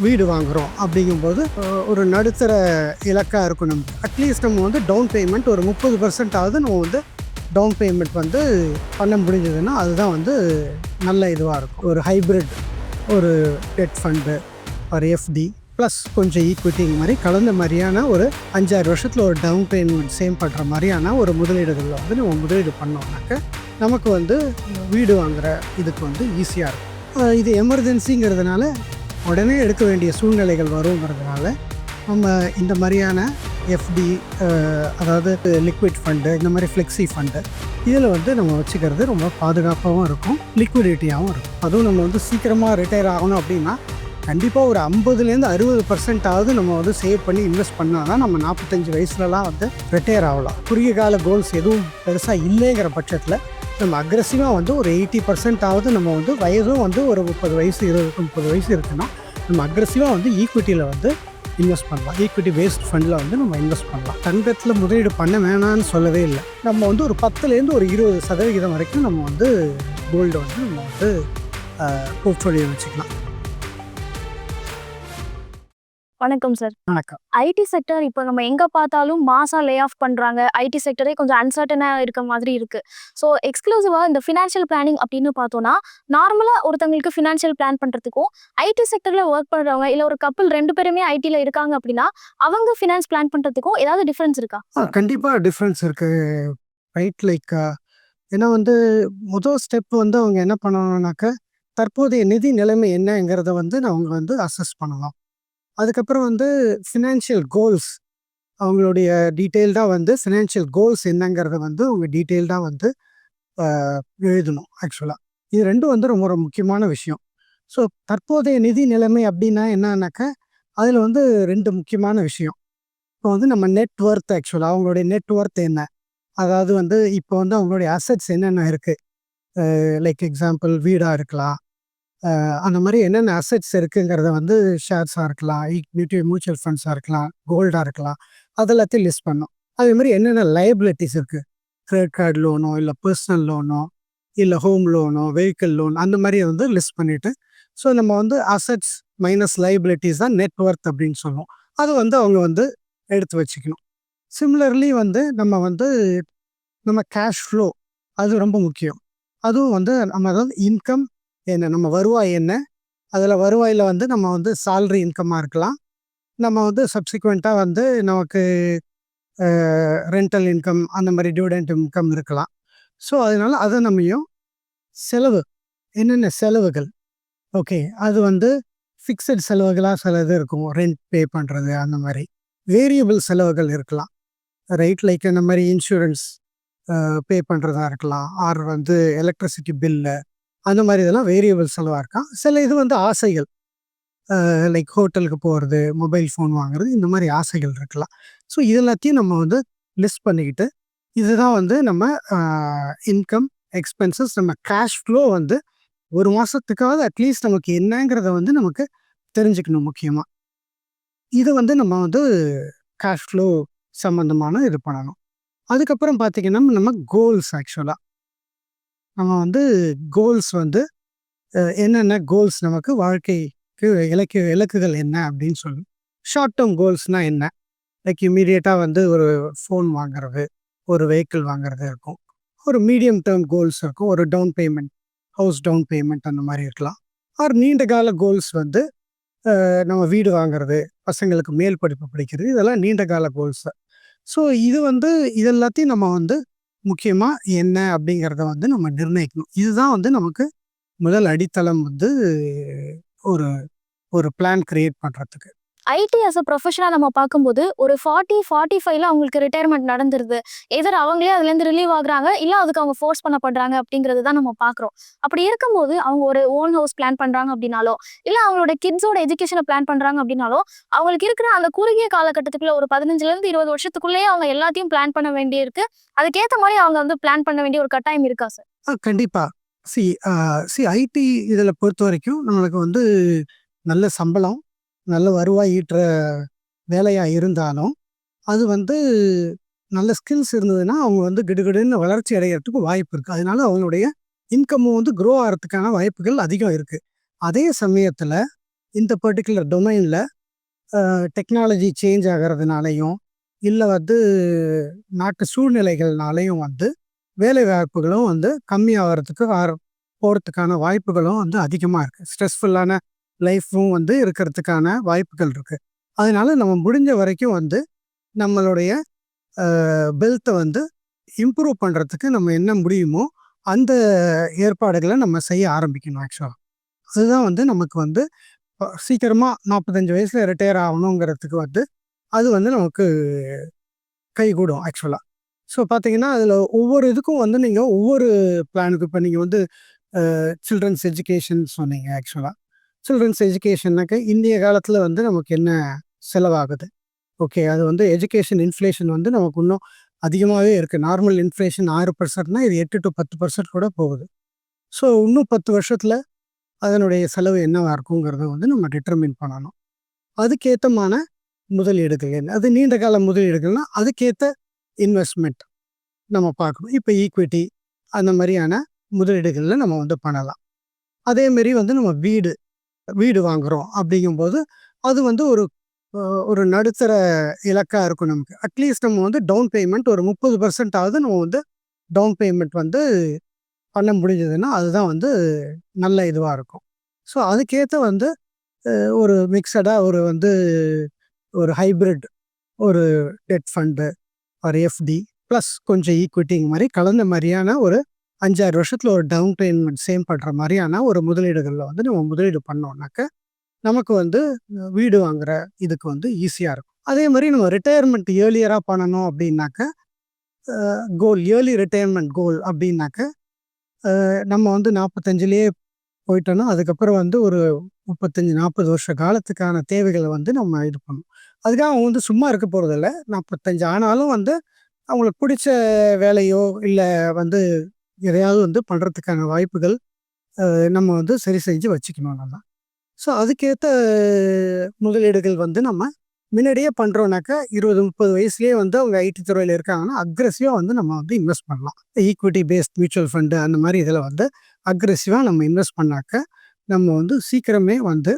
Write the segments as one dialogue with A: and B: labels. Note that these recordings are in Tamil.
A: வீடு வாங்குகிறோம் அப்படிங்கும்போது ஒரு நடுத்தர இலக்காக இருக்கும் நம்ம அட்லீஸ்ட் நம்ம வந்து டவுன் பேமெண்ட் ஒரு முப்பது பர்சன்ட் ஆகுது நம்ம வந்து டவுன் பேமெண்ட் வந்து பண்ண முடிஞ்சதுன்னா அதுதான் வந்து நல்ல இதுவாக இருக்கும். ஒரு ஹைப்ரிட் ஒரு டெட் ஃபண்டு ஒரு எஃப்டி ப்ளஸ் கொஞ்சம் ஈக்விட்டிங் மாதிரி கலந்த மாதிரியான ஒரு அஞ்சாறு வருஷத்தில் ஒரு டவுன் பேமெண்ட் சேம் பண்ணுற மாதிரியான ஒரு முதலீடுகளில் வந்து நம்ம முதலீடு பண்ணோம்னாக்க நமக்கு வந்து வீடு வாங்குகிற இதுக்கு வந்து ஈஸியாக இருக்கும். இது எமர்ஜென்சிங்கிறதுனால உடனே எடுக்க வேண்டிய சூழ்நிலைகள் வருங்கிறதுனால நம்ம இந்த மாதிரியான எஃப்டி அதாவது லிக்விட் ஃபண்டு இந்த மாதிரி ஃப்ளெக்ஸி ஃபண்டு இதில் வந்து நம்ம வச்சுக்கிறது ரொம்ப பாதுகாப்பாகவும் இருக்கும் லிக்விடிட்டியாகவும் இருக்கும். அதுவும் நம்ம வந்து சீக்கிரமாக ரிட்டையர் ஆகணும் அப்படின்னா கண்டிப்பாக ஒரு ஐம்பதுலேருந்து அறுபது பர்சன்டாவது நம்ம வந்து சேவ் பண்ணி இன்வெஸ்ட் பண்ணால் தான் நம்ம நாற்பத்தஞ்சு வயசுலலாம் வந்து ரிட்டையர் ஆகலாம். குறுகிய கால கோல்ஸ் எதுவும் பெருசாக இல்லைங்கிற பட்சத்தில் நம்ம அக்ரெசிவாக வந்து ஒரு எயிட்டி பர்சன்ட் ஆகுது நம்ம வந்து வயதும் வந்து ஒரு முப்பது வயசு இருபது முப்பது வயசு இருக்குன்னா நம்ம அக்ரெசிவாக வந்து ஈக்விட்டியில் வந்து இன்வெஸ்ட் பண்ணலாம். ஈக்விட்டி பேஸ்ட் ஃபண்டில் வந்து நம்ம இன்வெஸ்ட் பண்ணலாம். தங்கத்தில் முதலீடு பண்ண வேணாம்னு சொல்லவே இல்லை. நம்ம வந்து ஒரு பத்துலேருந்து ஒரு இருபது சதவிகிதம் வரைக்கும் நம்ம வந்து கோல்டு வந்து நம்ம வந்து போர்ட்ஃபோலியோ வச்சுக்கலாம்.
B: வணக்கம் சார்
A: வணக்கம்.
B: ஐடி செக்டர் இப்போ நம்ம எங்க பார்த்தாலும் மாசா லே ஆஃப் பண்றாங்க. ஐடி செக்டரே கொஞ்சம் அன்சர்டனா இருக்க மாதிரி இருக்கு. ஸோ எக்ஸ்க்ளூசிவா இந்த ஃபினான்ஷியல் பிளானிங் அப்படின்னு பார்த்தோம்னா நார்மலா ஒருத்தவங்களுக்கு ஃபினான்ஷியல் பிளான் பண்றதுக்கும் ஐடி செக்டர்ல ஒர்க் பண்றவங்க இல்ல ஒரு கப்பல் ரெண்டு பேருமே ஐடில இருக்காங்க அப்படின்னா அவங்க ஃபினான்ஸ் பிளான் பண்றதுக்கும் ஏதாவது டிஃபரன்ஸ் இருக்கா?
A: கண்டிப்பாக டிஃப்ரென்ஸ் இருக்குது ரைட் லைக் ஏன்னா வந்து முதல் ஸ்டெப் வந்து அவங்க என்ன பண்ணணும்னாக்க தற்போதைய நிதி நிலைமை என்னங்கிறத வந்து அவங்க வந்து அசஸ் பண்ணலாம். அதுக்கப்புறம் வந்து ஃபினான்ஷியல் கோல்ஸ் அவங்களுடைய டீட்டெயில்டாக வந்து ஃபினான்ஷியல் கோல்ஸ் என்னங்கிறத வந்து அவங்க டீட்டெயில்டாக வந்து எழுதணும் ஆக்சுவலாக இது ரெண்டும் வந்து ரொம்ப ஒரு முக்கியமான விஷயம். ஸோ தற்போதைய நிதி நிலைமை அப்படின்னா என்னன்னாக்க அதில் வந்து ரெண்டு முக்கியமான விஷயம். இப்போ வந்து நம்ம நெட் ஒர்த் ஆக்சுவலாக அவங்களுடைய நெட் ஒர்த் என்ன? அதாவது வந்து இப்போ வந்து அவங்களுடைய அசட்ஸ் என்னென்ன இருக்குது லைக் எக்ஸாம்பிள் வீடாக இருக்கலாம். அந்த மாதிரி என்னென்ன அசட்ஸ் இருக்குங்கிறத வந்து ஷேர்ஸாக இருக்கலாம் ஈக்விட்டி மியூச்சுவல் ஃபண்ட்ஸாக இருக்கலாம் கோல்டாக இருக்கலாம் அது எல்லாத்தையும் லிஸ்ட் பண்ணோம். அதே மாதிரி என்னென்ன லைபிலிட்டிஸ் இருக்குது கிரெடிட் கார்டு லோனோ இல்லை பர்சனல் லோனோ இல்லை ஹோம் லோனோ வெஹிக்கிள் லோன் அந்த மாதிரி வந்து லிஸ்ட் பண்ணிவிட்டு ஸோ நம்ம வந்து அசட்ஸ் மைனஸ் லைபிலிட்டிஸ் தான் நெட்ஒர்க் அப்படின்னு சொல்லுவோம். அது வந்து அவங்க வந்து எடுத்து வச்சுக்கணும். சிமிலர்லி வந்து நம்ம வந்து நம்ம கேஷ் ஃப்ளோ அது ரொம்ப முக்கியம். அதுவும் வந்து நம்ம அதாவது இன்கம் என்ன நம்ம வருவாய் என்ன? அதில் வருவாயில் வந்து நம்ம வந்து சால்ரி இன்கமாக இருக்கலாம். நம்ம வந்து சப்சிக்வெண்ட்டாக வந்து நமக்கு ரெண்டல் இன்கம் அந்த மாதிரி டிவிடெண்ட் இன்கம் இருக்கலாம். ஸோ அதனால் அதை நம்மையும் செலவு என்னென்ன செலவுகள்? ஓகே அது வந்து ஃபிக்ஸட் செலவுகளாக சில இது இருக்கும். ரெண்ட் பே பண்ணுறது அந்த மாதிரி. வேரியபிள் செலவுகள் இருக்கலாம். ரைட் லைக் இந்த மாதிரி இன்சூரன்ஸ் பே பண்ணுறதா இருக்கலாம். ஆர் வந்து எலக்ட்ரிசிட்டி பில்லு அந்த மாதிரி இதெல்லாம் வேரியபிள் செலவாக இருக்கான் சில இது வந்து ஆசைகள். லைக் ஹோட்டலுக்கு போகிறது மொபைல் ஃபோன் வாங்குறது இந்த மாதிரி ஆசைகள் இருக்கலாம். ஸோ இது எல்லாத்தையும் நம்ம வந்து லிஸ்ட் பண்ணிக்கிட்டு இதுதான் வந்து நம்ம இன்கம் எக்ஸ்பென்சஸ் நம்ம கேஷ் ஃப்ளோ வந்து ஒரு மாதத்துக்காவது அட்லீஸ்ட் நமக்கு என்னங்கிறத வந்து நமக்கு தெரிஞ்சுக்கணும் முக்கியமாக இது வந்து நம்ம வந்து கேஷ் ஃப்ளோ சம்மந்தமான இது பண்ணணும். அதுக்கப்புறம் பார்த்தீங்கன்னா நம்ம கோல்ஸ் ஆக்சுவலாக நம்ம வந்து கோல்ஸ் வந்து என்னென்ன கோல்ஸ் நமக்கு வாழ்க்கைக்கு இலக்கு இலக்குகள் என்ன அப்படின்னு சொல்லணும் ஷார்ட் டேர்ம் கோல்ஸ்னால் என்ன? லைக் இமீடியட்டாக வந்து ஒரு ஃபோன் வாங்குறது ஒரு வெஹிக்கிள் வாங்குறது இருக்கும். ஒரு மீடியம் டேர்ம் கோல்ஸ் இருக்கும். ஒரு down payment house down payment அந்த மாதிரி இருக்கலாம். ஆர் நீண்ட கால கோல்ஸ் வந்து நம்ம வீடு வாங்குறது பசங்களுக்கு மேல் படிப்பு படிக்கிறது இதெல்லாம் நீண்ட கால கோல்ஸ் ஸோ இது வந்து இது எல்லாத்தையும் நம்ம வந்து முக்கியமாக என்ன அப்படிங்கிறத வந்து நம்ம நிர்ணயிக்கணும். இதுதான் வந்து நமக்கு முதல் அடித்தளம் வந்து ஒரு ஒரு பிளான் கிரியேட் பண்ணுறதுக்கு
B: ஐடி அஸ் அ ப்ரொஃபஷனாக நம்ம பார்க்கும்போது ஒரு ஃபார்ட்டி ஃபார்ட்டி ஃபைவ்ல அவங்களுக்கு ரிட்டையர்மெண்ட் நடந்துருது. எதிர் அவங்களே அதுலேருந்து ரிலீவ் ஆகுறாங்க இல்லை அதுக்கு அவங்க ஃபோர்ஸ் பண்ணப்படுறாங்க அப்படிங்கிறது தான் நம்ம பார்க்குறோம். அப்படி இருக்கும்போது அவங்க ஒரு ஓன் ஹவுஸ் பிளான் பண்ணுறாங்க அப்படின்னாலோ இல்லை அவங்களோட கிட்ஸோட எஜுகேஷனை பிளான் பண்ணுறாங்க அப்படின்னாலோ அவங்களுக்கு இருக்கிற அந்த குறுகிய காலகட்டத்துக்குள்ள ஒரு பதினஞ்சுலேருந்து இருபது வருஷத்துக்குள்ளேயே அவங்க எல்லாத்தையும் பிளான் பண்ண வேண்டியிருக்கு. அதுக்கேற்ற மாதிரி அவங்க வந்து பிளான் பண்ண வேண்டிய ஒரு கட்டாயம் இருக்கா சார்
A: ஆ கண்டிப்பாக சி சி ஐடி இதில் பொறுத்த வரைக்கும் நம்மளுக்கு வந்து நல்ல சம்பளம் நல்ல வருவாய் ஈட்டுற வேலையாக இருந்தாலும் அது வந்து நல்ல ஸ்கில்ஸ் இருந்ததுன்னா அவங்க வந்து கிடுகிடுன்னு வளர்ச்சி அடைகிறதுக்கு வாய்ப்பு இருக்குது அதனால அவங்களுடைய இன்கம்மும் வந்து க்ரோ ஆகிறதுக்கான வாய்ப்புகள் அதிகம் இருக்குது அதே சமயத்தில் இந்த பர்டிகுலர் டொமைனில் டெக்னாலஜி சேஞ்ச் ஆகிறதுனாலையும் இல்லை வந்து நாட்டு சூழ்நிலைகள்னாலையும் வந்து வேலை வாய்ப்புகளும் வந்து கம்மியாகிறதுக்கு ஆர போகிறதுக்கான வாய்ப்புகளும் வந்து அதிகமாக இருக்குது ஸ்ட்ரெஸ்ஃபுல்லான லைஃப்பும் வந்து இருக்கிறதுக்கான வாய்ப்புகள் இருக்குது அதனால நம்ம முடிஞ்ச வரைக்கும் வந்து நம்மளுடைய பெல்த்தை வந்து இம்ப்ரூவ் பண்ணுறதுக்கு நம்ம என்ன முடியுமோ அந்த ஏற்பாடுகளை நம்ம செய்ய ஆரம்பிக்கணும் ஆக்சுவலாக அதுதான் வந்து நமக்கு வந்து சீக்கிரமாக நாற்பத்தஞ்சு வயசில் ரிட்டையர் ஆகணுங்கிறதுக்கு வந்து அது வந்து நமக்கு கைகூடும் ஆக்சுவலாக ஸோ பார்த்தீங்கன்னா அதில் ஒவ்வொரு இதுக்கும் வந்து நீங்கள் ஒவ்வொரு பிளானுக்கு இப்போ நீங்கள் வந்து சில்ட்ரன்ஸ் எஜுகேஷன் சொன்னீங்க ஆக்சுவலாக சில்ட்ரன்ஸ் எஜுகேஷன்னாக்க இந்திய காலத்தில் வந்து நமக்கு என்ன செலவாகுது? ஓகே அது வந்து எஜுகேஷன் இன்ஃப்ளேஷன் வந்து நமக்கு இன்னும் அதிகமாகவே இருக்குது நார்மல் இன்ஃப்ளேஷன் ஆறு பர்சன்ட்னா இது எட்டு டு பத்து பர்சன்ட் கூட போகுது. ஸோ இன்னும் பத்து வருஷத்தில் அதனுடைய செலவு என்னவாக இருக்குங்கிறத வந்து நம்ம டிட்டர்மின் பண்ணணும். அதுக்கேற்றமான முதலீடுகள் என்ன? அது நீண்ட கால முதலீடுகள்னால் அதுக்கேற்ற இன்வெஸ்ட்மெண்ட் நம்ம பார்க்கணும். இப்போ ஈக்விட்டி அந்த மாதிரியான முதலீடுகளில் நம்ம வந்து பண்ணலாம். அதேமாரி வந்து நம்ம வீடு வீடு வாங்குகிறோம் அப்படிங்கும்போது அது வந்து ஒரு ஒரு நடுத்தர இலக்காக இருக்கும் நமக்கு. அட்லீஸ்ட் நம்ம வந்து டவுன் பேமெண்ட் ஒரு முப்பது பர்சன்டாவது நம்ம வந்து டவுன் பேமெண்ட் வந்து பண்ண முடிஞ்சதுன்னா அதுதான் வந்து நல்ல இதுவாக இருக்கும். ஸோ அதுக்கேற்ற வந்து ஒரு மிக்சடாக ஒரு வந்து ஒரு ஹைப்ரிட் ஒரு டெட் ஃபண்டு ஒரு எஃப்டி ப்ளஸ் கொஞ்சம் ஈக்விட்டிங் மாதிரி கலந்த மாதிரியான ஒரு அஞ்சாறு வருஷத்தில் ஒரு டவுன் பேமெண்ட் சேம் பண்ணுற மாதிரியான ஒரு முதலீடுகளில் வந்து நம்ம முதலீடு பண்ணோம்னாக்க நமக்கு வந்து வீடு வாங்குற இதுக்கு வந்து ஈஸியாக இருக்கும். அதே மாதிரி நம்ம ரிட்டையர்மெண்ட் ஏர்லியராக பண்ணணும் அப்படின்னாக்க கோல் ஏர்லி ரிட்டையர்மெண்ட் கோல் அப்படின்னாக்க நம்ம வந்து நாற்பத்தஞ்சிலேயே போயிட்டோன்னா அதுக்கப்புறம் வந்து ஒரு முப்பத்தஞ்சு நாற்பது வருஷ காலத்துக்கான தேவைகளை வந்து நம்ம இது பண்ணணும். அதுக்காக அவங்க வந்து சும்மா இருக்க போகிறதில்ல நாற்பத்தஞ்சு ஆனாலும் வந்து அவங்களுக்கு பிடிச்ச வேலையோ இல்லை வந்து எதையாவது வந்து பண்ணுறதுக்கான வாய்ப்புகள் நம்ம வந்து சரி செஞ்சு வச்சுக்கணும் நல்லா ஸோ அதுக்கேற்ற முதலீடுகள் வந்து நம்ம முன்னாடியே பண்ணுறோன்னாக்கா இருபது முப்பது வயசுலேயே வந்து அவங்க ஐடி துறையில் இருக்காங்கன்னா அக்ரெசிவாக வந்து நம்ம வந்து இன்வெஸ்ட் பண்ணலாம். ஈக்விட்டி பேஸ்ட் மியூச்சுவல் ஃபண்டு அந்த மாதிரி இதில் வந்து அக்ரெசிவாக நம்ம இன்வெஸ்ட் பண்ணாக்க நம்ம வந்து சீக்கிரமே வந்து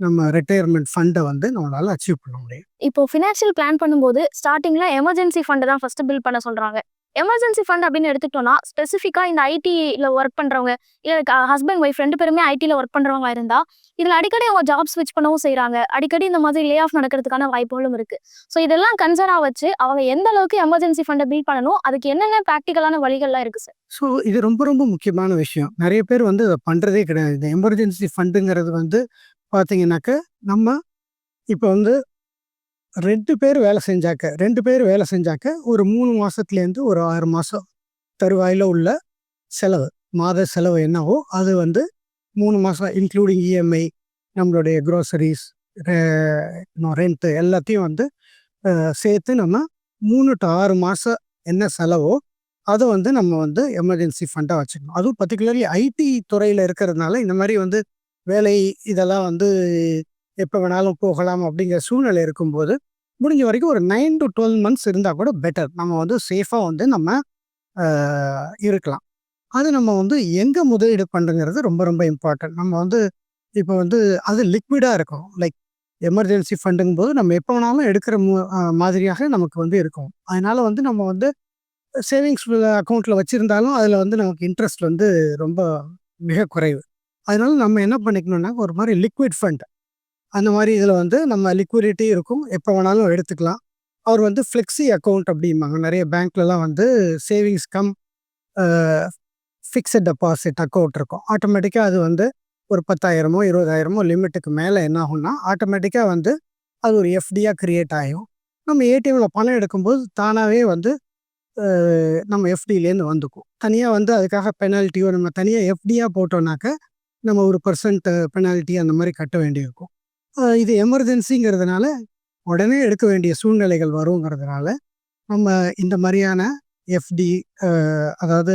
A: நம்ம ரிட்டையர்மெண்ட் ஃபண்டை வந்து நம்மளால அச்சீவ் பண்ண முடியும்.
B: இப்போ ஃபினான்ஷியல் பிளான் பண்ணும்போது ஸ்டார்டிங்ல எமர்ஜென்சி ஃபண்டை தான் ஃபர்ஸ்ட் பில் பண்ண சொல்றாங்க. எமர்ஜென்சி ஃபண்ட் அப்படின்னு எடுத்துக்கிட்டோம்னா ஸ்பெசிஃபிக்காக இந்த ஐடியில் ஒர்க் பண்ணுறவங்க இல்லை ஹஸ்பண்ட் ஒய்ஃப் ரெண்டு பேருமே ஐடியில் ஒர்க் பண்ணுறவங்க இருந்தால் இதில் அடிக்கடி அவங்க ஜாப் ஸ்விட்ச் பண்ணவும் செய்கிறாங்க அடிக்கடி இந்த மாதிரி லே ஆஃப் நடக்கிறதுக்கான வாய்ப்புகளும் இருக்குது ஸோ இதெல்லாம் கன்சர்னாக வச்சு அவங்க எந்த அளவுக்கு எமர்ஜென்சி ஃபண்டை பில்ட் பண்ணணும் அதுக்கு என்னென்ன ப்ராக்டிக்கலான வழிகள்லாம் இருக்குது சார்
A: ஸோ இது ரொம்ப ரொம்ப முக்கியமான விஷயம். நிறைய பேர் வந்து அதை பண்ணுறதே கிடையாது. இந்த எமர்ஜென்சி ஃபண்டுங்கிறது வந்து பார்த்தீங்கன்னாக்க நம்ம இப்போ வந்து ரெண்டு பேர் வேலை செஞ்சாக்க ரெண்டு பேர் வேலை செஞ்சாக்க ஒரு மூணு மாதத்துலேருந்து ஒரு ஆறு மாதம் தருவாயில் உள்ள செலவு மாத செலவு என்னவோ அது வந்து மூணு மாதம் இன்க்ளூடிங் இஎம்ஐ நம்மளுடைய க்ரோசரிஸ் ரெண்ட்டு எல்லாத்தையும் வந்து சேர்த்து நம்ம மூணு டு ஆறு மாதம் என்ன செலவோ அதை வந்து நம்ம வந்து எமர்ஜென்சி ஃபண்டாக வச்சுக்கணும். அதுவும் பர்டிகுலர்லி ஐடி துறையில் இருக்கிறதுனால இந்த மாதிரி வந்து வேலை இதெல்லாம் வந்து எப்போ வேணாலும் போகலாம் அப்படிங்கிற சூழ்நிலை இருக்கும்போது முடிஞ்ச வரைக்கும் ஒரு நைன் டு டுவெல் மந்த்ஸ் இருந்தால் கூட பெட்டர் நம்ம வந்து சேஃபாக வந்து நம்ம இருக்கலாம். அது நம்ம வந்து எங்கே முதலீடு பண்ணுங்கிறது ரொம்ப ரொம்ப இம்பார்ட்டன்ட் நம்ம வந்து இப்போ வந்து அது லிக்விடாக இருக்கும். லைக் எமர்ஜென்சி ஃபண்டுங்கும் போது நம்ம எப்போ வேணாலும் எடுக்கிற மாதிரியாக நமக்கு வந்து இருக்கும். அதனால வந்து நம்ம வந்து சேவிங்ஸ் அக்கௌண்ட்டில் வச்சுருந்தாலும் அதில் வந்து நமக்கு இன்ட்ரெஸ்ட் வந்து ரொம்ப மிக குறைவு. அதனால நம்ம என்ன பண்ணிக்கணும்னா ஒரு மாதிரி லிக்விட் ஃபண்ட் அந்த மாதிரி இதில் வந்து நம்ம லிக்விடிட்டி இருக்கும். எப்போ வேணாலும் எடுத்துக்கலாம். அவர் வந்து ஃப்ளெக்ஸி அக்கௌண்ட் அப்படிம்பாங்க. நிறைய பேங்க்லலாம் வந்து savings cum fixed deposit account இருக்கும். ஆட்டோமேட்டிக்காக அது வந்து ஒரு பத்தாயிரமோ இருபதாயிரமோ லிமிட்டுக்கு மேலே என்ன ஆகும்னா ஆட்டோமேட்டிக்காக வந்து அது ஒரு எஃப்டியாக க்ரியேட் ஆகும் நம்ம ஏடிஎம்மில் பணம் எடுக்கும்போது தானாகவே வந்து நம்ம எஃப்டிலேருந்து வந்துக்கும். தனியாக வந்து அதுக்காக பெனால்ட்டியோ நம்ம தனியாக எஃப்டியாக போட்டோம்னாக்க நம்ம ஒரு பர்சன்ட் பெனால்ட்டி அந்த மாதிரி கட்ட வேண்டியிருக்கும். இது எமர்ஜென்சிங்கிறதுனால உடனே எடுக்க வேண்டிய சூழ்நிலைகள் வருங்கிறதுனால நம்ம இந்த மாதிரியான எஃப்டி அதாவது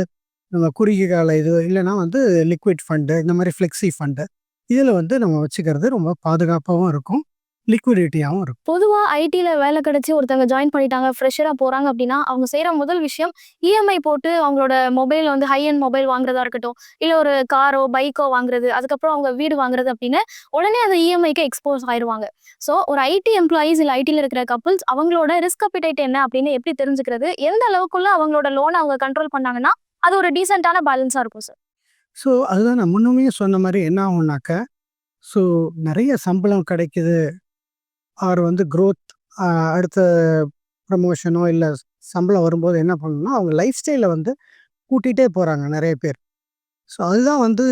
A: நம்ம குறுகிய கால இது இல்லைன்னா வந்து லிக்விட் ஃபண்டு இந்த மாதிரி ஃப்ளெக்ஸி ஃபண்டு இதில் வந்து நம்ம வச்சுக்கிறது ரொம்ப பாதுகாப்பாகவும் இருக்கும். லிக்விடிட்டியாகவும் இருக்கும்.
B: பொதுவா ஐடில வேலை கிடைச்சு ஒருத்தவங்க ஜாயின் பண்ணிட்டாங்க ஃப்ரெஷரா போறாங்க அப்படின்னா அவங்க செய்யற முதல் விஷயம் இஎம்ஐ போட்டு அவங்களோட மொபைல் வந்து ஹை அண்ட் மொபைல் வாங்குறதா இருக்கட்டும் இல்ல ஒரு காரோ பைக்கோ வாங்குறது அதுக்கப்புறம் அவங்க வீடு வாங்குறது அப்படின்னு உடனே அந்த இஎம்ஐக்கு எக்ஸ்போஸ் ஆயிடுவாங்க ஸோ ஒரு ஐடி எம்ப்ளாயீஸ் இல்ல ஐடில இருக்கிற கப்புள்ஸ் அவங்களோட ரிஸ்க் அப்பிடைட் என்ன அப்படின்னு எப்படி தெரிஞ்சுக்கிறது எந்த அளவுக்குள்ள அவங்களோட லோனை அவங்க கண்ட்ரோல் பண்ணாங்கன்னா அது ஒரு டீசென்டான பேலன்ஸா இருக்கும் சார்
A: ஸோ அதுதான் நான் முன்னுமே சொன்ன மாதிரி என்ன ஆகும்னாக்க ஸோ நிறைய சம்பளம் கிடைக்குது அவர் வந்து க்ரோத் அடுத்த ப்ரமோஷனோ இல்லை சம்பளம் வரும்போது என்ன பண்ணணும்னா அவங்க லைஃப் ஸ்டைலை வந்து கூட்டிகிட்டே போகிறாங்க நிறைய பேர். ஸோ அதுதான் வந்து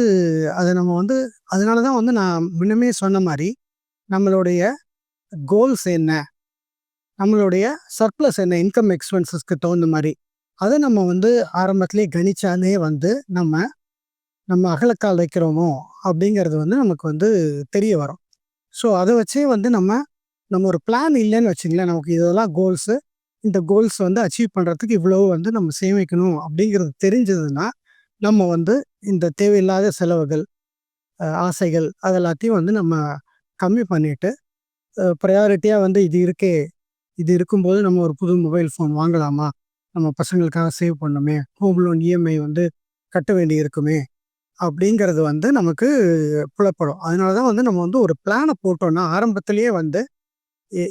A: அதை நம்ம வந்து அதனால தான் வந்து நான் முன்னமே சொன்ன மாதிரி நம்மளுடைய கோல்ஸ் என்ன? நம்மளுடைய சர்ப்ளஸ் என்ன? இன்கம் எக்ஸ்பென்சஸ்க்கு தகுந்த மாதிரி. அதை நம்ம வந்து ஆரம்பத்துலேயே கணிச்சாலே வந்து நம்ம நம்ம அகலக்கால் வைக்கிறோமோ அப்படிங்கிறது வந்து நமக்கு வந்து தெரிய வரும். ஸோ அதை வச்சே வந்து நம்ம நம்ம ஒரு பிளான் இல்லைன்னு வச்சுங்களேன் நமக்கு இதெல்லாம் கோல்ஸு இந்த கோல்ஸ் வந்து அச்சீவ் பண்ணுறதுக்கு இவ்வளோ வந்து நம்ம சேமிக்கணும் அப்படிங்கிறது தெரிஞ்சதுன்னா நம்ம வந்து இந்த தேவையில்லாத செலவுகள் ஆசைகள் அதெல்லாத்தையும் வந்து நம்ம கம்மி பண்ணிட்டு ப்ரையாரிட்டியாக வந்து இது இருக்கே இது இருக்கும்போது நம்ம ஒரு புது மொபைல் ஃபோன் வாங்கலாமா? நம்ம பசங்களுக்காக சேவ் பண்ணுமே ஹோம் லோன் இஎம்ஐ வந்து கட்ட வேண்டி இருக்குமே அப்படிங்கிறது வந்து நமக்கு புலப்படும். அதனால தான் வந்து நம்ம வந்து ஒரு பிளானை போட்டோம்னா ஆரம்பத்துலேயே வந்து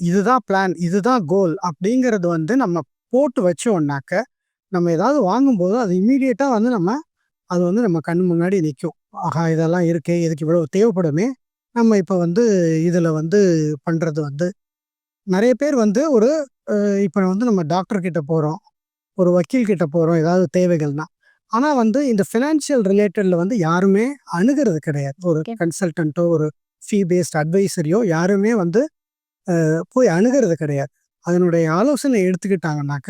A: இதுதான் பிளான் இதுதான் கோல் அப்படிங்கிறது வந்து நம்ம போட்டு வச்சோம்னாக்க நம்ம ஏதாவது வாங்கும்போது அது இம்மீடியட்டாக வந்து நம்ம அது வந்து நம்ம கண் முன்னாடி நிற்கும் ஆஹா இதெல்லாம் இருக்கே இதுக்கு இவ்வளோ தேவைப்படுமே. நம்ம இப்போ வந்து இதில் வந்து பண்ணுறது வந்து நிறைய பேர் வந்து ஒரு இப்போ வந்து நம்ம டாக்டர் கிட்ட போகிறோம் ஒரு வக்கீல் கிட்ட போகிறோம் ஏதாவது தேவைகள்னா. ஆனால் வந்து இந்த ஃபினான்ஷியல் ரிலேட்டடில் வந்து யாருமே அணுகிறது கிடையாது. ஒரு. கன்சல்டண்ட்டோ ஒரு ஃபீ பேஸ்ட் அட்வைசரியோ யாருமே வந்து போய் அணுகிறது கிடையாது. அதனுடைய ஆலோசனை எடுத்துக்கிட்டாங்கனாக்க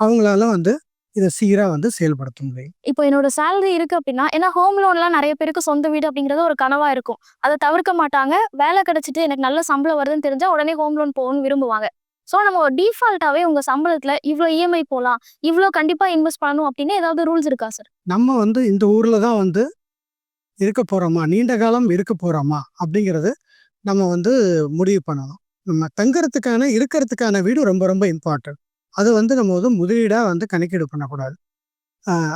A: அவங்களால வந்து இதை சீராக வந்து செயல்படுத்த முடியும்.
B: இப்போ என்னோட சேலரி இருக்கு அப்படின்னா ஏன்னா ஹோம் லோன்லாம் நிறைய பேருக்கு சொந்த வீடு அப்படிங்கிறது ஒரு கனவா இருக்கும். அதை தவிர்க்க மாட்டாங்க. வேலை கிடைச்சிட்டு எனக்கு நல்ல சம்பளம் வருதுன்னு தெரிஞ்சா உடனே ஹோம் லோன் போகணும்னு விரும்புவாங்க. ஸோ நம்ம டிஃபால்ட்டாவே உங்க சம்பளத்துல இவ்வளோ இஎம்ஐ போகலாம் இவ்வளோ கண்டிப்பா இன்வெஸ்ட் பண்ணணும் அப்படின்னு ஏதாவது ரூல்ஸ் இருக்கா சார்
A: நம்ம வந்து இந்த ஊரில் தான் வந்து இருக்க போகிறோமா நீண்ட காலம் இருக்க போகிறோமா அப்படிங்கிறது நம்ம வந்து முடிவு பண்ணணும். நம்ம தங்குறதுக்கான இருக்கிறதுக்கான வீடு ரொம்ப ரொம்ப இம்பார்ட்டன்ட் அது வந்து நம்ம வந்து முதலீடாக வந்து கணக்கீடு பண்ணக்கூடாது.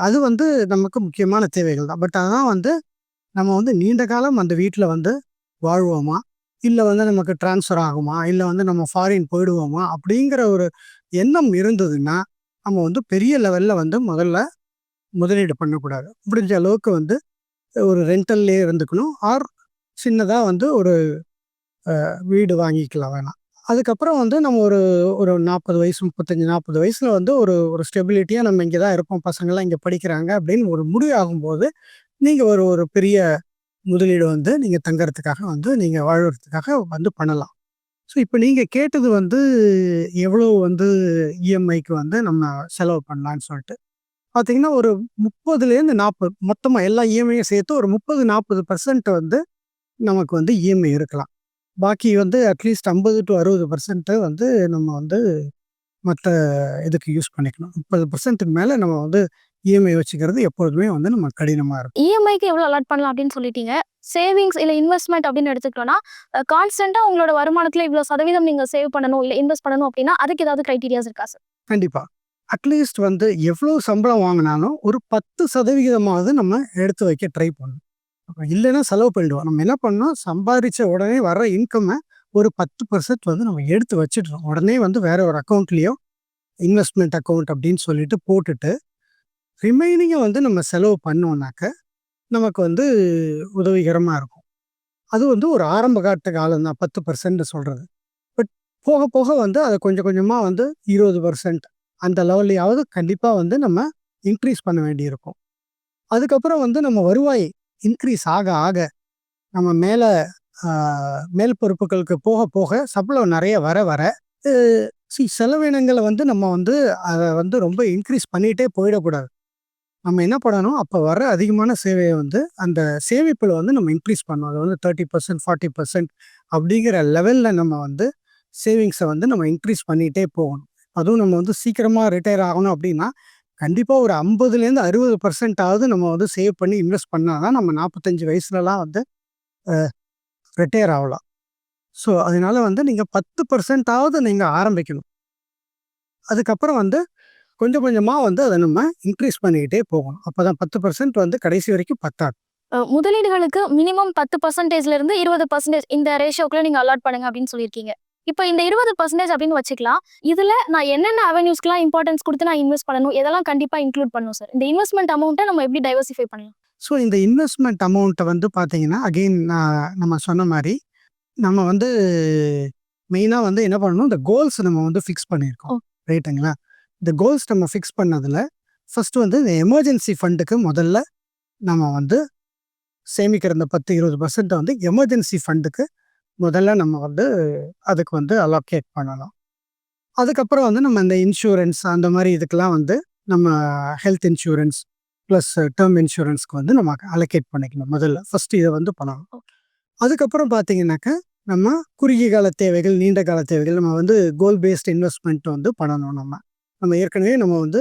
A: அது வந்து நமக்கு முக்கியமான தேவைகள் தான். பட் அதான் வந்து நம்ம வந்து நீண்ட காலம் அந்த வீட்டில் வந்து வாழ்வோமா? இல்லை வந்து நமக்கு ட்ரான்ஸ்ஃபர் ஆகுமா? இல்லை வந்து நம்ம ஃபாரின் போயிடுவோமா? அப்படிங்கிற ஒரு எண்ணம் இருந்ததுன்னா நம்ம வந்து பெரிய லெவலில் வந்து முதல்ல முதலீடு பண்ணக்கூடாது. முடிஞ்ச அளவுக்கு வந்து ஒரு ரெண்டல்லே இருந்துக்கணும். ஆர் சின்னதாக வந்து ஒரு வீடு வாங்கிக்கலாம் வேணாம். அதுக்கப்புறம் வந்து நம்ம ஒரு ஒரு நாற்பது வயசு முப்பத்தஞ்சு நாற்பது வயசில் வந்து ஒரு ஒரு ஸ்டெபிலிட்டியாக நம்ம இங்கே தான் இருப்போம். பசங்கள்லாம் இங்கே படிக்கிறாங்க அப்படின்னு ஒரு முடிவு ஆகும்போது நீங்கள் ஒரு ஒரு பெரிய முதலீடு வந்து நீங்கள் தங்கறதுக்காக வந்து நீங்கள் வாழ்கிறதுக்காக வந்து பண்ணலாம். ஸோ இப்போ நீங்கள் கேட்டது வந்து எவ்வளோ வந்து இஎம்ஐக்கு வந்து நம்ம செலவு பண்ணலான்னு சொல்லிட்டு. பார்த்தீங்கன்னா ஒரு முப்பதுலேருந்து நாற்பது மொத்தமாக எல்லா இஎம்ஐயும் சேர்த்து ஒரு முப்பது நாற்பது பர்சன்ட் வந்து நமக்கு வந்து இஎம்ஐ இருக்கலாம். பாக்கி வந்து அட்லீஸ்ட் ஐம்பது டு அறுபது பர்சன்ட்டு வந்து நம்ம வந்து மற்ற இதுக்கு யூஸ் பண்ணிக்கணும். முப்பது பர்சன்ட்டுக்கு மேலே நம்ம வந்து இஎம்ஐ வச்சுக்கிறது எப்பொழுதுமே வந்து நம்ம கடினமாக இருக்கும்.
B: இஎம்ஐக்கு எவ்வளோ அலாட் பண்ணலாம் அப்படின்னு சொல்லிட்டீங்க. சேவிங்ஸ் இல்லை இன்வெஸ்ட்மெண்ட் அப்படின்னு எடுத்துக்கிட்டோம்னா கான்ஸ்டன்டா உங்களோட வருமானத்துல இவ்வளோ சதவீதம் நீங்க சேவ் பண்ணணும் இல்லை இன்வெஸ்ட் பண்ணணும் அப்படின்னா அதுக்கு ஏதாவது கிரைட்டீரியாஸ் இருக்கா சார்
A: கண்டிப்பாக அட்லீஸ்ட் வந்து எவ்வளோ சம்பளம் வாங்கினாலும் ஒரு பத்து சதவிகிதமாவது நம்ம எடுத்து வைக்க ட்ரை பண்ணணும். அப்போ இல்லைன்னா செலவு பண்ணிடுவோம் நம்ம என்ன பண்ணோம்? சம்பாதிச்ச உடனே வர இன்கம்மை ஒரு பத்து பர்சன்ட் வந்து நம்ம எடுத்து வச்சிடுறோம். உடனே வந்து வேற ஒரு அக்கௌண்ட்லேயோ இன்வெஸ்ட்மெண்ட் அக்கௌண்ட் அப்படின்னு சொல்லிட்டு போட்டுட்டு ரிமைனிங்கை வந்து நம்ம செலவு பண்ணோம்னாக்க நமக்கு வந்து உதவிகரமாக இருக்கும். அது வந்து ஒரு ஆரம்ப காட்ட காலம் தான். பத்து பர்சன்ட் சொல்கிறது பட் போக போக வந்து அதை கொஞ்சம் கொஞ்சமாக வந்து இருபது பர்சன்ட் அந்த லெவல்லையாவது கண்டிப்பாக வந்து நம்ம இன்க்ரீஸ் பண்ண வேண்டியிருக்கும். அதுக்கப்புறம் வந்து நம்ம வருவாய் இன்க்ரீஸ் ஆக ஆக நம்ம மேலே மேல் பொறுப்புகளுக்கு போக போக சம்பளம் நிறைய வர வர சி செலவினங்களை வந்து நம்ம வந்து அதை வந்து ரொம்ப இன்க்ரீஸ் பண்ணிகிட்டே போயிடக்கூடாது. நம்ம என்ன பண்ணணும்? அப்போ வர அதிகமான சேவையை வந்து அந்த சேமிப்பில் வந்து நம்ம இன்க்ரீஸ் பண்ணணும். அது வந்து தேர்ட்டி பர்சன்ட் ஃபார்ட்டி பர்சன்ட் அப்படிங்கிற லெவலில் நம்ம வந்து சேவிங்ஸை வந்து நம்ம இன்க்ரீஸ் பண்ணிகிட்டே போகணும். அதுவும் நம்ம வந்து சீக்கிரமாக ரிட்டையர் ஆகணும் அப்படின்னா கண்டிப்பாக ஒரு ஐம்பதுலேருந்து அறுபது பர்சன்டாவது நம்ம வந்து சேவ் பண்ணி இன்வெஸ்ட் பண்ணால் தான் நம்ம நாற்பத்தஞ்சு வயசுலலாம் வந்து ரிட்டையர் ஆகலாம். ஸோ அதனால வந்து நீங்கள் பத்து பர்சன்டாவது நீங்கள் ஆரம்பிக்கணும். அதுக்கப்புறம் வந்து கொஞ்சம் கொஞ்சமாக வந்து அதை நம்ம இன்க்ரீஸ் பண்ணிக்கிட்டே போகணும். அப்போ தான் பத்து பர்சன்ட் வந்து கடைசி வரைக்கும் பத்தாது.
B: முதலீடுகளுக்கு மினிமம் பத்து பர்சன்டேஜ்ல இருந்து இருபது பர்சன்டேஜ் இந்த ரேஷியோக்குள்ள நீங்க அலாட் பண்ணுங்க அப்படின்னு சொல்லியிருக்கீங்க. இப்போ இந்த இருபது பர்சன்டேஜ் அப்படின்னு வச்சுக்கலாம். இதுல நான் என்னென்ன அவென்யூஸ்க்குலாம் இம்பார்ட்டன்ஸ் கொடுத்து நான் இன்வெஸ்ட் பண்ணணும்? இதெல்லாம் கண்டிப்பா இன்க்ளூட் பண்ணணும் சார் இந்த இன்வெஸ்ட்மெண்ட் அமௌண்ட்டை நம்ம எப்படி டைவர்சிஃபை பண்ணலாம்?
A: ஸோ இந்த இன்வெஸ்ட்மெண்ட் அமௌண்ட்டை வந்து பார்த்தீங்கன்னா அகெயின் நம்ம சொன்ன மாதிரி நம்ம வந்து மெயினாக வந்து என்ன பண்ணணும்? இந்த கோல்ஸ் நம்ம வந்து ஃபிக்ஸ் பண்ணியிருக்கோம். ரைட்டுங்களா இந்த கோல்ஸ் நம்ம ஃபிக்ஸ் பண்ணதில் ஃபர்ஸ்ட் வந்து இந்த எமர்ஜென்சி ஃபண்டுக்கு முதல்ல நம்ம வந்து சேமிக்கிற இந்த பத்து இருபது பர்சன்ட்டை வந்து எமர்ஜென்சி ஃபண்டுக்கு முதல்ல நம்ம வந்து அதுக்கு வந்து அலோகேட் பண்ணலாம். அதுக்கப்புறம் வந்து நம்ம இந்த இன்சூரன்ஸ் அந்த மாதிரி இதுக்கெல்லாம் வந்து நம்ம ஹெல்த் இன்சூரன்ஸ் ப்ளஸ் டேர்ம் இன்சூரன்ஸ்க்கு வந்து நம்ம அலோகேட் பண்ணிக்கணும் முதல்ல. ஃபர்ஸ்ட் இதை வந்து பண்ணணும். அதுக்கப்புறம் பார்த்தீங்கன்னாக்கா நம்ம குறுகிய கால தேவைகள் நீண்ட கால தேவைகள் நம்ம வந்து கோல் பேஸ்ட் இன்வெஸ்ட்மெண்ட் வந்து பண்ணணும் நம்ம. நம்ம ஏற்கனவே நம்ம வந்து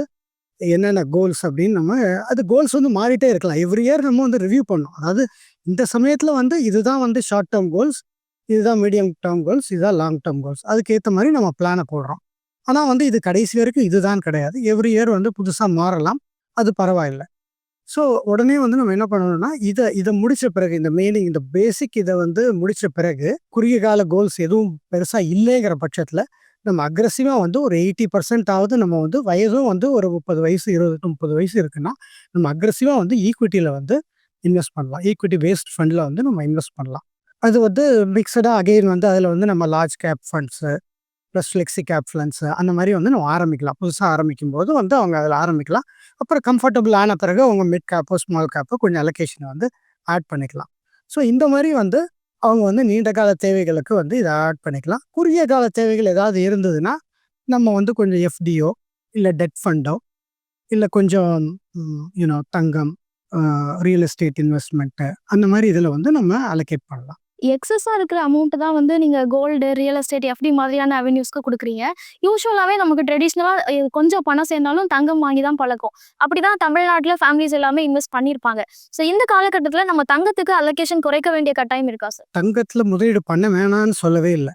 A: என்னென்ன கோல்ஸ் அப்படின்னு நம்ம அது கோல்ஸ் வந்து மாறிட்டே இருக்கலாம். எவ்ரி இயர் நம்ம வந்து ரிவ்யூ பண்ணணும். அதாவது இந்த சமயத்தில் வந்து இதுதான் வந்து ஷார்ட் டேர்ம் கோல்ஸ் இதுதான் மீடியம் டேர்ம் கோல்ஸ் இதுதான் லாங் டேர்ம் கோல்ஸ் அதுக்கேற்ற மாதிரி நம்ம பிளானை போடுறோம். ஆனால் வந்து இது கடைசி வரைக்கும் இதுதான் கிடையாது. எவ்ரி இயர் வந்து புதுசாக மாறலாம். அது பரவாயில்லை. ஸோ உடனே வந்து நம்ம என்ன பண்ணணும்னா இதை இதை முடித்த பிறகு இந்த மெயினிங் இந்த பேசிக் இதை வந்து முடித்த பிறகு குறுகிய கால கோல்ஸ் எதுவும் பெருசாக இல்லைங்கிற பட்சத்தில் நம்ம அக்ரஸிவாக வந்து ஒரு எயிட்டி பர்சன்ட் ஆகுது நம்ம வந்து வயதும் வந்து ஒரு முப்பது வயசு இருபது முப்பது வயசு இருக்குன்னா நம்ம அக்ரஸிவாக வந்து ஈக்விட்டியில் வந்து இன்வெஸ்ட் பண்ணலாம். ஈக்விட்டி பேஸ்ட் ஃபண்டில் வந்து நம்ம இன்வெஸ்ட் பண்ணலாம். அது வந்து மிக்சடாக அகெயின் வந்து அதில் வந்து நம்ம large cap funds plus flexi cap funds அந்த மாதிரி வந்து நம்ம ஆரம்பிக்கலாம். புதுசாக ஆரம்பிக்கும் போது வந்து அவங்க அதில் ஆரம்பிக்கலாம். அப்புறம் கம்ஃபர்டபுள் ஆன பிறகு அவங்க மிட் கேப்போ ஸ்மால் கேப்போ கொஞ்சம் அலோகேஷனை வந்து ஆட் பண்ணிக்கலாம். ஸோ இந்த மாதிரி வந்து அவங்க வந்து நீண்ட கால தேவைகளுக்கு வந்து இதை ஆட் பண்ணிக்கலாம். குறுகிய கால தேவைகள் ஏதாவது இருந்ததுன்னா நம்ம வந்து கொஞ்சம் எஃப்டியோ இல்லை டெட் ஃபண்டோ இல்லை கொஞ்சம் யூனோ தங்கம் ரியல் எஸ்டேட் இன்வெஸ்ட்மெண்ட்டு அந்த மாதிரி இதில் வந்து நம்ம அலோகேட் பண்ணலாம்.
B: எக்ஸஸா இருக்கிற அமௌண்ட் தான் வந்து நீங்க கோல்டு ரியல் எஸ்டேட் எஃப்டி மாதிரியான அவென்யூஸ்க்கு கொடுக்குறீங்க. யூஸ்வலாவே நமக்கு ட்ரெடிஷ்னலா கொஞ்சம் பணம் சேர்ந்தாலும் தங்கம் வாங்கி தான் பழக்கம். அப்படிதான் தமிழ்நாட்டுல ஃபேமிலிஸ் எல்லாமே இன்வெஸ்ட் பண்ணியிருப்பாங்க. ஸோ இந்த காலகட்டத்துல நம்ம தங்கத்துக்கு அலோகேஷன் குறைக்க வேண்டிய கட்டாயம் இருக்கா சார்
A: தங்கத்தில் முதலீடு பண்ண வேணாம்னு சொல்லவே இல்லை.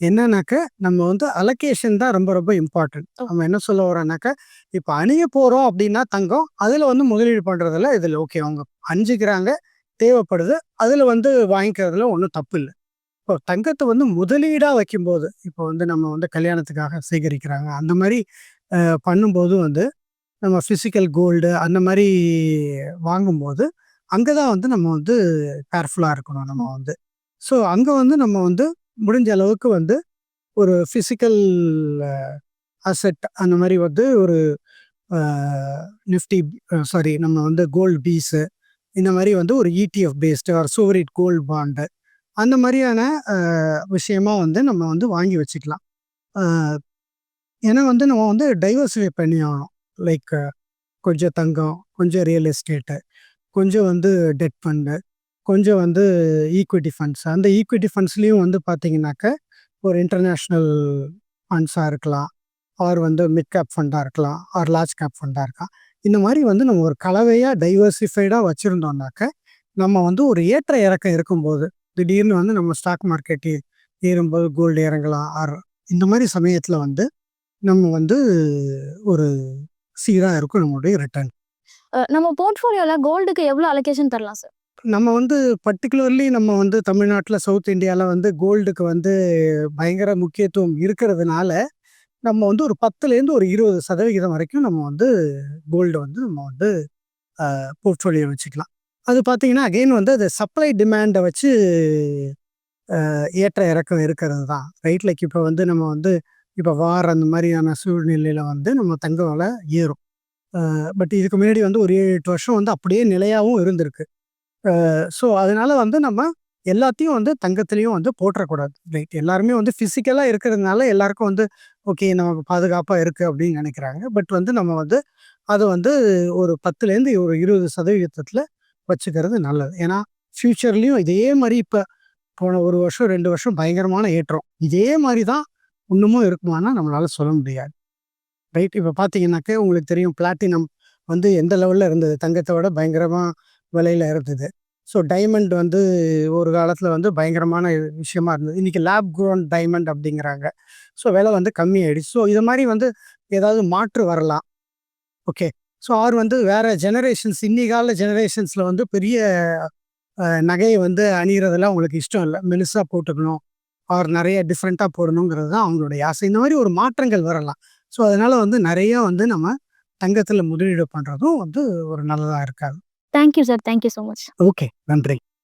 A: என்னன்னாக்க நம்ம வந்து அலோகேஷன் தான் ரொம்ப ரொம்ப இம்பார்ட்டன்ட். நம்ம என்ன சொல்ல வரோம்னாக்க இப்போ அணிய போகிறோம் அப்படின்னா தங்கம் அதில் வந்து முதலீடு பண்ணுறதுல இதில் ஓகே அவங்க அஞ்சுக்கிறாங்க தேவைப்படுது. அதில் வந்து வாங்கிக்கிறதுல ஒன்றும் தப்பு இல்லை இப்போ தங்கத்தை வந்து முதலீடாக வைக்கும்போது இப்போ வந்து நம்ம வந்து கல்யாணத்துக்காக சேகரிக்கிறாங்க. அந்த மாதிரி பண்ணும்போது வந்து நம்ம ஃபிசிக்கல் கோல்டு அந்த மாதிரி வாங்கும்போது அங்கே தான் வந்து நம்ம வந்து கேர்ஃபுல்லாக இருக்கணும் நம்ம வந்து. ஸோ அங்கே வந்து நம்ம வந்து முடிஞ்ச அளவுக்கு வந்து ஒரு ஃபிசிக்கல் அசெட் அந்த மாதிரி வந்து ஒரு நிஃப்டி சாரி நம்ம வந்து கோல்டு பீஸு இந்த மாதிரி வந்து ஒரு இடிஎஃப் பேஸ்டு ஒரு சோவரிட் கோல்டு பாண்டு அந்த மாதிரியான விஷயமா வந்து நம்ம வந்து வாங்கி வச்சுக்கலாம். ஏன்னா வந்து நம்ம வந்து டைவர்சிஃபை பண்ணி ஆகணும். லைக் கொஞ்சம் தங்கம் கொஞ்சம் ரியல் எஸ்டேட்டு கொஞ்சம் வந்து டெட் ஃபண்டு கொஞ்சம் வந்து ஈக்விட்டி ஃபண்ட்ஸ் அந்த ஈக்விட்டி ஃபண்ட்ஸ்லேயும் வந்து பார்த்தீங்கன்னாக்க ஒரு இன்டர்நேஷ்னல் ஃபண்ட்ஸாக இருக்கலாம். ஆர் வந்து மிட் கேப் ஃபண்டாக இருக்கலாம். ஆர் லார்ஜ் கேப் ஃபண்டாக இருக்கலாம். இந்த மாதிரி வந்து நம்ம ஒரு கலவையாக டைவர்சிஃபைடாக வச்சுருந்தோம்னாக்க நம்ம வந்து ஒரு ஏற்ற இறக்கம் இருக்கும்போது திடீர்னு வந்து நம்ம ஸ்டாக் மார்க்கெட் ஏறும்போது கோல்டு இறங்கலாம் ஆர் இந்த மாதிரி சமயத்தில் வந்து நம்ம வந்து ஒரு சீராக இருக்கும் நம்மளுடைய ரிட்டர்ன்
B: நம்ம போர்ட்ஃபோலியோல கோல்டுக்கு எவ்வளவு அலோகேஷன் தரலாம் சார்
A: நம்ம வந்து பர்டிகுலர்லி நம்ம வந்து தமிழ்நாட்டில் சவுத் இந்தியாவில் வந்து கோல்டுக்கு வந்து பயங்கர முக்கியத்துவம் இருக்கிறதுனால நம்ம வந்து ஒரு பத்துலேருந்து ஒரு இருபது சதவிகிதம் வரைக்கும் நம்ம வந்து கோல்டு வந்து நம்ம வந்து போர்ட்ஃபோலியோ வச்சுக்கலாம். அது பார்த்தீங்கன்னா அகெயின் வந்து அது சப்ளை டிமாண்டை வச்சு ஏற்ற இறக்கம் இருக்கிறது தான். ரைட் லைக் இப்போ வந்து நம்ம வந்து இப்போ வார் அந்த மாதிரியான சூழ்நிலையில் வந்து நம்ம தங்க விலை ஏறும் பட் இதுக்கு முன்னாடி வந்து ஒரு ஏழு எட்டு வருஷம் வந்து அப்படியே நிலையாகவும் இருந்திருக்கு. ஸோ அதனால் வந்து நம்ம எல்லாத்தையும் வந்து தங்கத்துலேயும் வந்து போட்டுறக்கூடாது ரைட் எல்லாருமே வந்து ஃபிசிக்கலாக இருக்கிறதுனால எல்லாருக்கும் வந்து ஓகே நமக்கு பாதுகாப்பாக இருக்குது அப்படின்னு நினைக்கிறாங்க. பட் வந்து நம்ம வந்து அதை வந்து ஒரு பத்துலேருந்து ஒரு இருபது சதவீதத்தில் வச்சுக்கிறது நல்லது. ஏன்னா ஃப்யூச்சர்லேயும் இதே மாதிரி இப்போ போன ஒரு வருஷம் ரெண்டு வருஷம் பயங்கரமான ஏற்றம். இதே மாதிரி தான் இன்னமும் இருக்குமானா நம்மளால் சொல்ல முடியாது. ரைட்? இப்போ பார்த்தீங்கன்னாக்க உங்களுக்கு தெரியும் பிளாட்டினம் வந்து எந்த லெவலில் இருந்தது? தங்கத்தை விட பயங்கரமாக விலையில் இருந்தது. ஸோ டைமண்ட் வந்து ஒரு காலத்தில் வந்து பயங்கரமான விஷயமா இருந்தது. இன்றைக்கி லேப் க்ரோன் டைமண்ட் அப்படிங்கிறாங்க. ஸோ விலை வந்து கம்மியாயிடுச்சு. ஸோ இது மாதிரி வந்து ஏதாவது மாற்று வரலாம். ஓகே ஸோ அவர் வந்து வேறு ஜெனரேஷன்ஸ் இன்னி கால ஜெனரேஷன்ஸில் வந்து பெரிய நகையை வந்து அணிகிறதெல்லாம் அவங்களுக்கு இஷ்டம் இல்லை. மெலுசாக போட்டுக்கணும். அவர் நிறைய டிஃப்ரெண்ட்டாக போடணுங்கிறது தான் அவங்களுடைய ஆசை. இந்த மாதிரி ஒரு மாற்றங்கள் வரலாம். ஸோ அதனால் வந்து நிறைய வந்து நம்ம தங்கத்தில் முதலீடு பண்ணுறதும் வந்து ஒரு நல்லதாக இருக்காது.
B: Thank you sir thank you so much
A: okay நன்றி